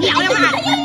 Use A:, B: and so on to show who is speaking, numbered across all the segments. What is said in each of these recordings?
A: เดี๋ย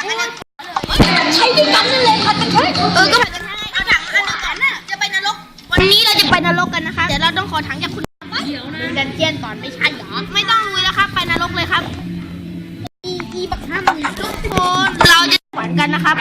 B: ใช้ด้วยกันนั่นเลยค่ะแต่ใช้
A: เออก็ผัดกันให้เอาถังอันหนึงก่อนน่ะจะไปนรก วันนี้เราจะไปนรกกันนะคะ เดี๋ยวเราต้องขอถังจากคุณ
B: เดี๋ยวนะ
A: ดันเจียนก่อนไม่ใช่เหรอ ไม่ต้องลุยแล้วครับ ไปนรกเลยครับ
B: อีอีบักห้าม
A: ทุกคน เราจะขวัญกันนะครับ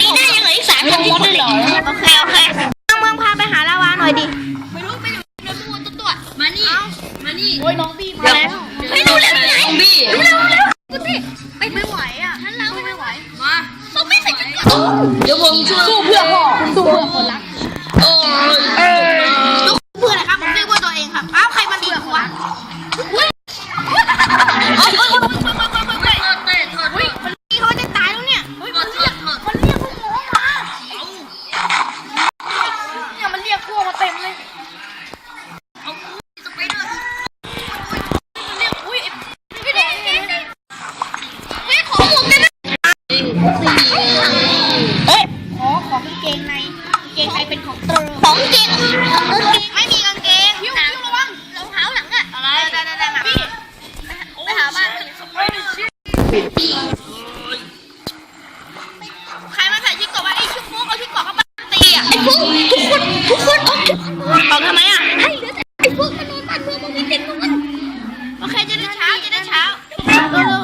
A: ปีหน้ยังเหลืออีกสามคนมดเลยเหรอโอเคโอเคเมืองเมืองพาไปหาลาวาหน่อยดิ
B: ไม่รู้ไปอยู่ในตัวตัวมานี่ มานี่
A: โอ้ยน้องบี้มาแล้ว
B: ไม่รู้แล้วไงบี้
A: ร็วเร็วกู เดี๋
B: ยวผมช่วยสู้เพื่อพ่อสู้เพื่อคนรักโอ้ย
A: เพื่อนนะครับผมเรียกว่าตัวเองครับอ้าวใครมันดีกว่า ข
B: อ
A: ของกางเกงในกางเกงในเป็นของเธอของเกงกางเกงไม่มีกางเกงพิ้วพิ้วระวังรองเท้าหลังอะอะไรได้ได้ได้มาพี่ไปหาบ้านใครมาใส่ชิคกว่าไอ้ชิคฟุกเอาชิคกเข้ามาตีอะไอ้ฟุกทุกคนทุกคนออกออกทำไมอะให้เหลือแต่ไอ้ฟุกมันนอนตัดมือมันไม่เต็มมือโอเคจะได้เช้าจะได้เช้าเร็ว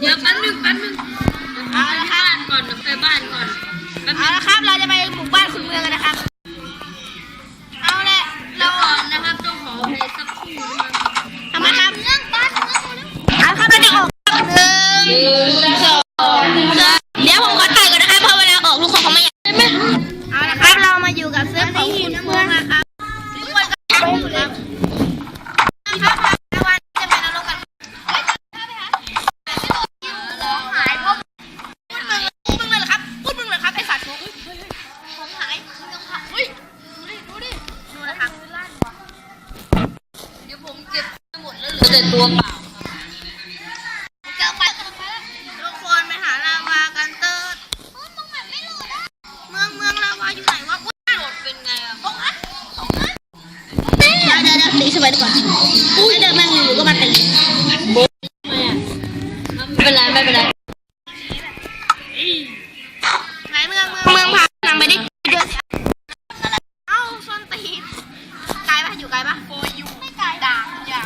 B: เดี๋ยวแป๊บนึงแป๊บนึง
A: เอาละครับ
B: เรา
A: ดี๋ยวเดี๋ยว
B: ตี
A: สบายดีกว่าอุ้ยเดินมาอยู่ก็มาตี
B: ไม่เป็นไรไม่เป็นไร
A: ไหนเมืองเมืองเมืองพานำไปดิเดินสิเอ้าส้นตีนไกลปะอยู่ไกลปะโฟยูไม่ไกลด่างอย่าง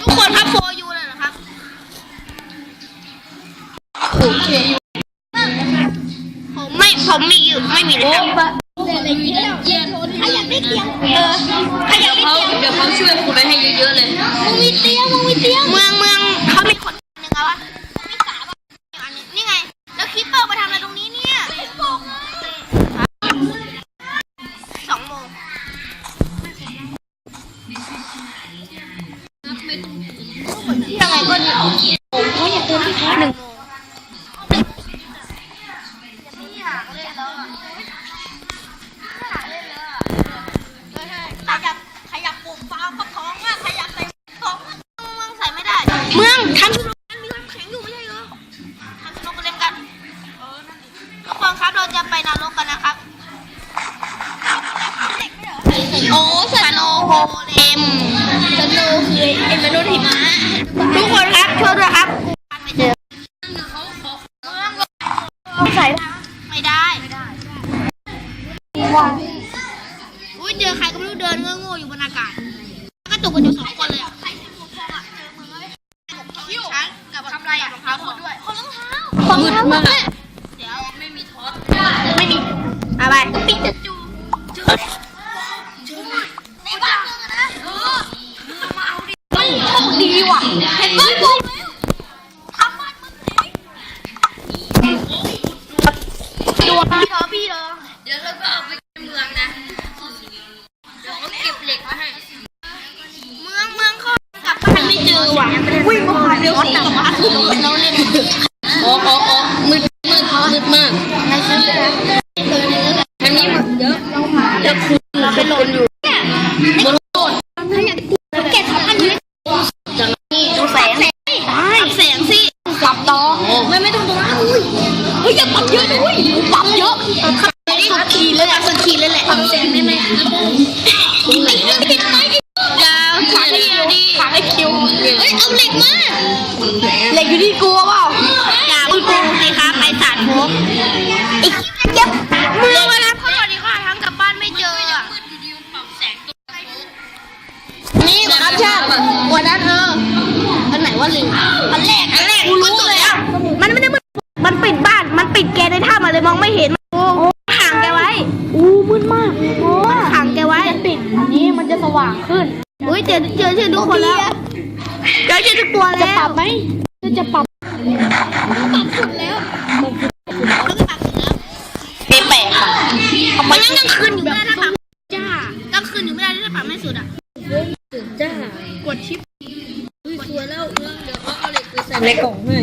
A: ทุกคนครับโฟยูเลยเหรอครับ
B: โอเค
A: ผมไม่ผมมีอยู่ไม่มีเล ยครับ
B: เยี่ยน
A: ใครอยากได้เตียงเออใครอยากได้
B: เตี
A: ยง
B: เดี๋ยวเขาช่วยคุณไปให้เยอะๆเลย
A: มึงมีเตียงมึงมีเตียงเมืองเมืองเขามีคนหนึ่งอาวะไม่สามอันนี้นี่ไง แล้วคิปเปอร์มาทำอะไรตรงนี้เนี่ยสองโมงยังไงก็เดี๋ยวเขาอยากเดินที่หนึ่งโมง อยากปลูกฟาร์มฟักทองอะใครอยากใส่ฟักทองเมืองใส่ไม่ได้ เมืองทำสนุกกันมีน้ำแข็งอยู่ไม่ใช่เหรอทำสนุกกันเล่นกันทุกคนครับเราจะไปนรกกันนะครับ โอ้สโนโฮเลมสโนคือไอ้มนุษย์หิมะ ดีว่ะเห็นไหมบอกแล้วทำมันมึงไหนดูพี่เหรอ่เเดี๋ยวเราก็เอาไป
B: เมือ
A: ง
B: นะเดี๋ยวเขา
A: เก็บเหล็กให้เมืองเมืองเขากลั
B: บบ้า
A: นไม่เจ
B: อว่ะ
A: วิ่งมาหาเร็วสิเรา
B: เล่
C: นโอ้
A: โอ้โอ้
C: มืดมืดมืด
A: มากไม่ใช่อันนี้เย
B: อะแล้วคุณเป็
C: น
B: ลม
C: อยู่
A: องไม่เห็นมั้กูขังแกไว้อู้
C: มืดมาก
A: โอ้ขังแกไว้ปิดอันนี้มัน
C: จะสว่า
A: งขึ้นอุ้
B: ย
C: เจอเจอชื่อ
B: ทุ
A: กคนแล้วเจอชื่อทุกตัวแล้วจะปรับไหมจะปรับปรับสุด
C: แล้ว
A: ปีแล้วปดค่ะมันยังกลางคืนอยู่ไม่ได้ถ้าปรับจ้า
B: กลา
A: งคืน
C: อยู่ไม่ได้ถ้าปรับไม่
A: สุดอะจ้ากดชิปกดชัวแล้วเดี๋ยวเขาเอาเหล็ก
B: ไปใส่ในกล่อง
A: ให้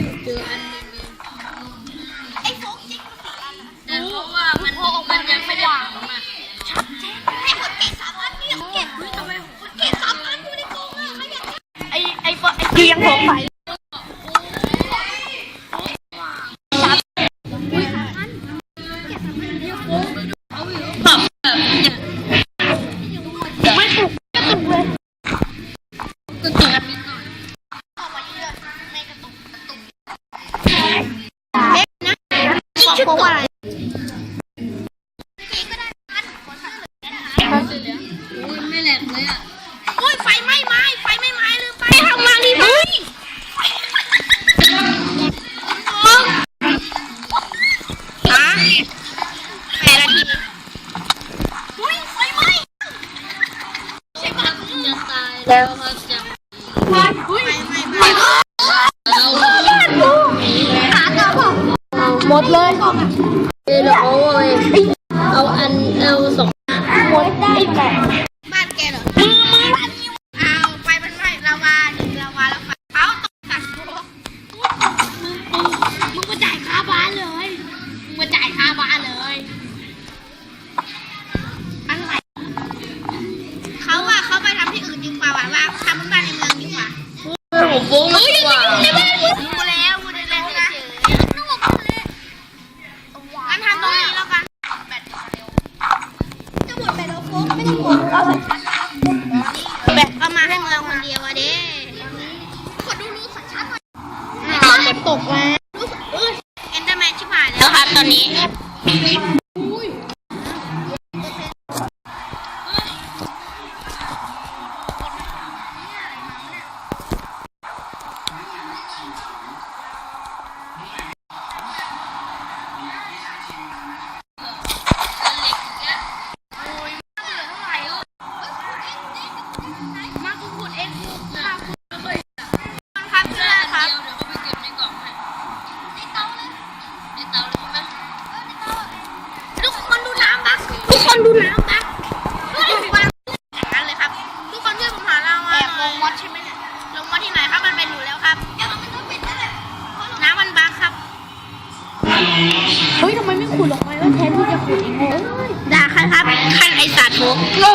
A: ครับ ขั้นไอสัตว์ทุก
B: คนหลอ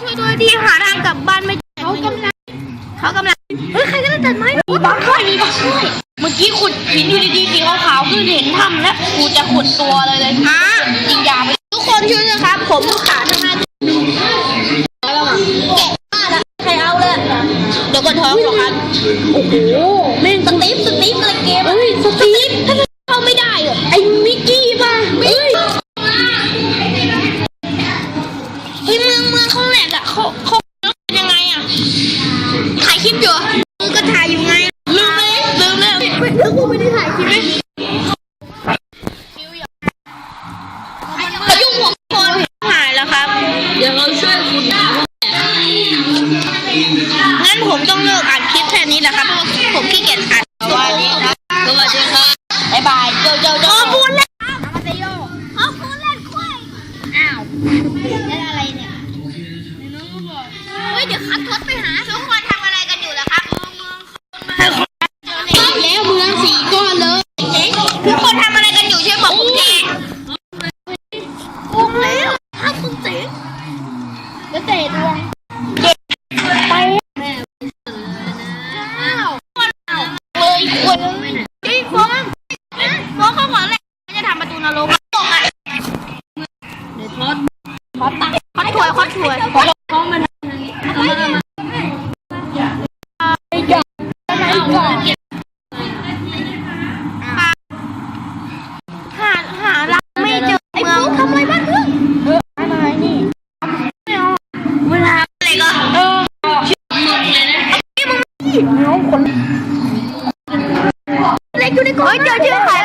A: ช่วยด้วยดีหาทางกลับบ้านไม่เขา
B: กำลัง
A: เขากำลังเฮ้ยใครกำลังตัดไม้
B: มีบ้างช่วมีบ้างช่วยเมื่อกี้ขุดหินอยู่ดีๆสีขาวๆขึ้นเห็นถ้ำแล้วกูจะขุดตัวเลยเลย
A: ฮะ
B: ยิงยาวไป
A: ทุกคนช่วยนะครับ ผมขาทั้งห้าแล้วอะเก่งมานใครเอาเลยเดี๋ยวกดท้องสองอัน
B: โอ้โหเม่น
A: สตีฟสตีฟอะไรเกม
B: สตีฟ
A: ถ้าเข้าไม่ได้เหรอไอ้ 我叫郑海